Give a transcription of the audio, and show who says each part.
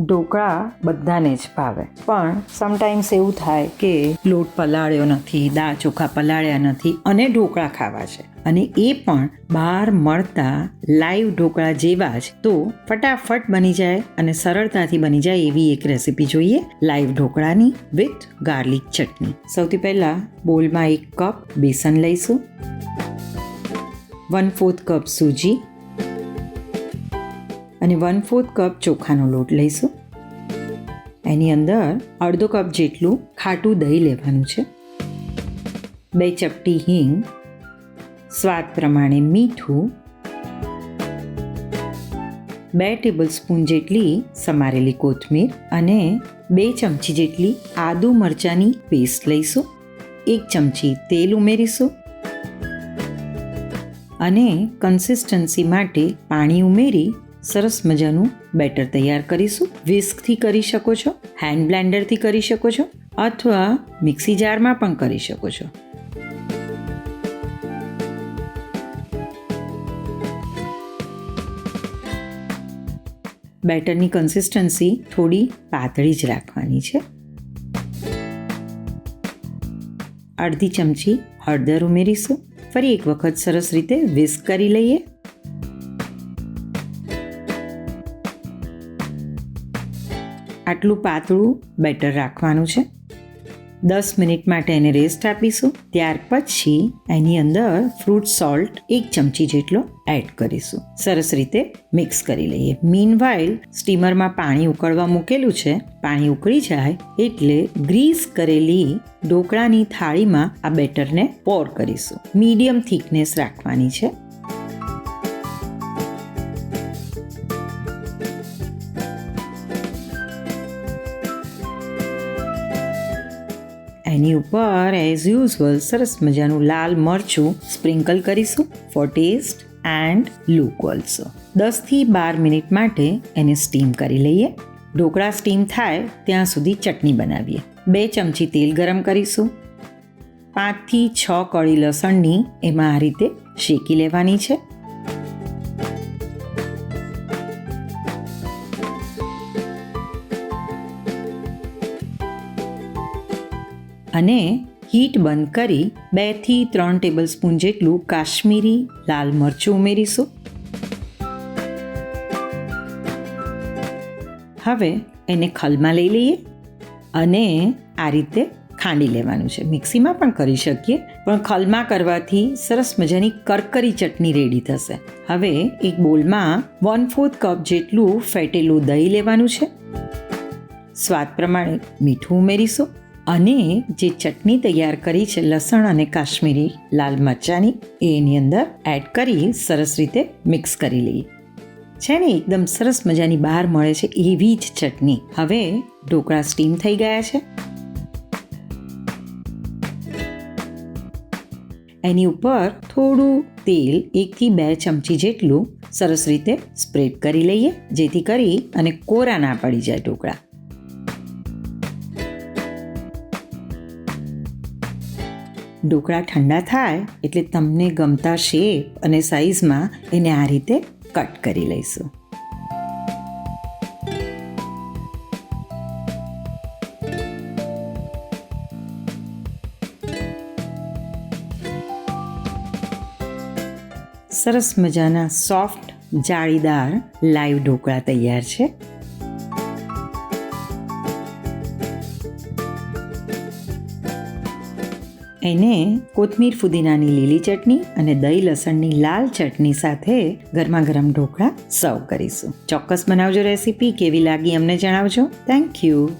Speaker 1: ઢોકળા બધાને જ ભાવે. પણ સમટાઈમ્સ એવું થાય કે લોટ પલાળ્યો નથી, દાળ ચોખા પલાળ્યા નથી અને ઢોકળા ખાવા છે. અને એ પણ બહાર મળતા લાઈવ ઢોકળા જેવા જ. તો ફટાફટ બની જાય અને સરળતાથી બની જાય એવી એક રેસીપી જોઈએ. લાઈવ ઢોકળાની વિથ ગાર્લિક ચટણી. સૌથી પહેલાં બોલમાં એક કપ બેસન લઈશું. વન ફોર્થ કપ સૂજી અને વન ફોર્થ કપ ચોખાનો લોટ લઈશું. એની અંદર અડધો કપ જેટલું ખાટું દહીં લેવાનું છે. બે ચપટી હિંગ, સ્વાદ પ્રમાણે મીઠું, બે ટેબલ સ્પૂન જેટલી સમારેલી કોથમીર અને બે ચમચી જેટલી આદુ મરચાંની પેસ્ટ લઈશું. એક ચમચી તેલ ઉમેરીશું. અને કન્સિસ્ટન્સી માટે પાણી ઉમેરી સરસ મજાનું બેટર તૈયાર કરીશું. વિસ્કથી કરી શકો છો હેન્ડ બ્લેન્ડરથી કરી શકો છો, અથવા મિક્સી જારમાં પણ કરી શકો છો. બેટરની કન્સિસ્ટન્સી થોડી પાતળી જ રાખવાની છે. અડધી ચમચી હળદર ઉમેરીશું. ફરી એક વખત સરસ રીતે વિસ્ક કરી લઈએ. આટલું પાતળું બેટર રાખવાનું છે. દસ મિનિટ માટે એને રેસ્ટ આપીશું. ત્યાર પછી એની અંદર ફ્રૂટ સોલ્ટ એક ચમચી જેટલો એડ કરીશું. સરસ રીતે મિક્સ કરી લઈએ. મીન વાઇલ સ્ટીમરમાં પાણી ઉકળવા મૂકેલું છે. પાણી ઉકળી જાય એટલે ગ્રીસ કરેલી ઢોકળાની થાળીમાં આ બેટરને પોર કરીશું. મીડિયમ થિકનેસ રાખવાની છે. એની ઉપર એઝ યુઝવલ સરસ મજાનું લાલ મરચું સ્પ્રિંકલ કરીશું for taste and look also દસથી બાર મિનિટ માટે એને સ્ટીમ કરી લઈએ. ઢોકળા સ્ટીમ થાય ત્યાં સુધી ચટણી બનાવીએ. બે ચમચી તેલ ગરમ કરીશું. પાંચથી છ કળી લસણની એમાં આ રીતે શેકી લેવાની છે. અને હીટ બંધ કરી બેથી ત્રણ ટેબલ સ્પૂન જેટલું કાશ્મીરી લાલ મરચું ઉમેરીશું. હવે એને ખલમાં લઈ લઈએ અને આ રીતે ખાંડી લેવાનું છે. મિક્સીમાં પણ કરી શકીએ, પણ ખલમાં કરવાથી સરસ મજાની કરકરી ચટણી રેડી થશે. હવે એક બોલમાં વન ફોર્થ કપ જેટલું ફેટેલું દહીં લેવાનું છે. સ્વાદ પ્રમાણે મીઠું ઉમેરીશું. અને જે ચટણી તૈયાર કરી છે લસણ અને કાશ્મીરી લાલ મરચાંની, એની અંદર એડ કરી સરસ રીતે મિક્સ કરી લઈએ. છે ને, એકદમ સરસ મજાની બહાર મળે છે એવી જ ચટણી. હવે ઢોકળા સ્ટીમ થઈ ગયા છે. એની ઉપર થોડું તેલ એકથી બે ચમચી જેટલું સરસ રીતે સ્પ્રેડ કરી લઈએ, જેથી કરી અને કોરા ના પડી જાય ઢોકળા. ઢોકળા ઠંડા થાય એટલે તમને ગમતા શેપ અને સાઇઝમાં એને આ રીતે કટ કરી લઈશું. સરસ મજાના સોફ્ટ જાળીદાર લાઈવ ઢોકળા તૈયાર છે. એને કોથમીર ફુદીનાની લીલી ચટણી અને દહીં લસણની લાલ ચટણી સાથે ગરમા ગરમ ઢોકળા સર્વ કરીશું. ચોક્કસ બનાવજો રેસીપી કેવી લાગી અમને જણાવજો. Thank you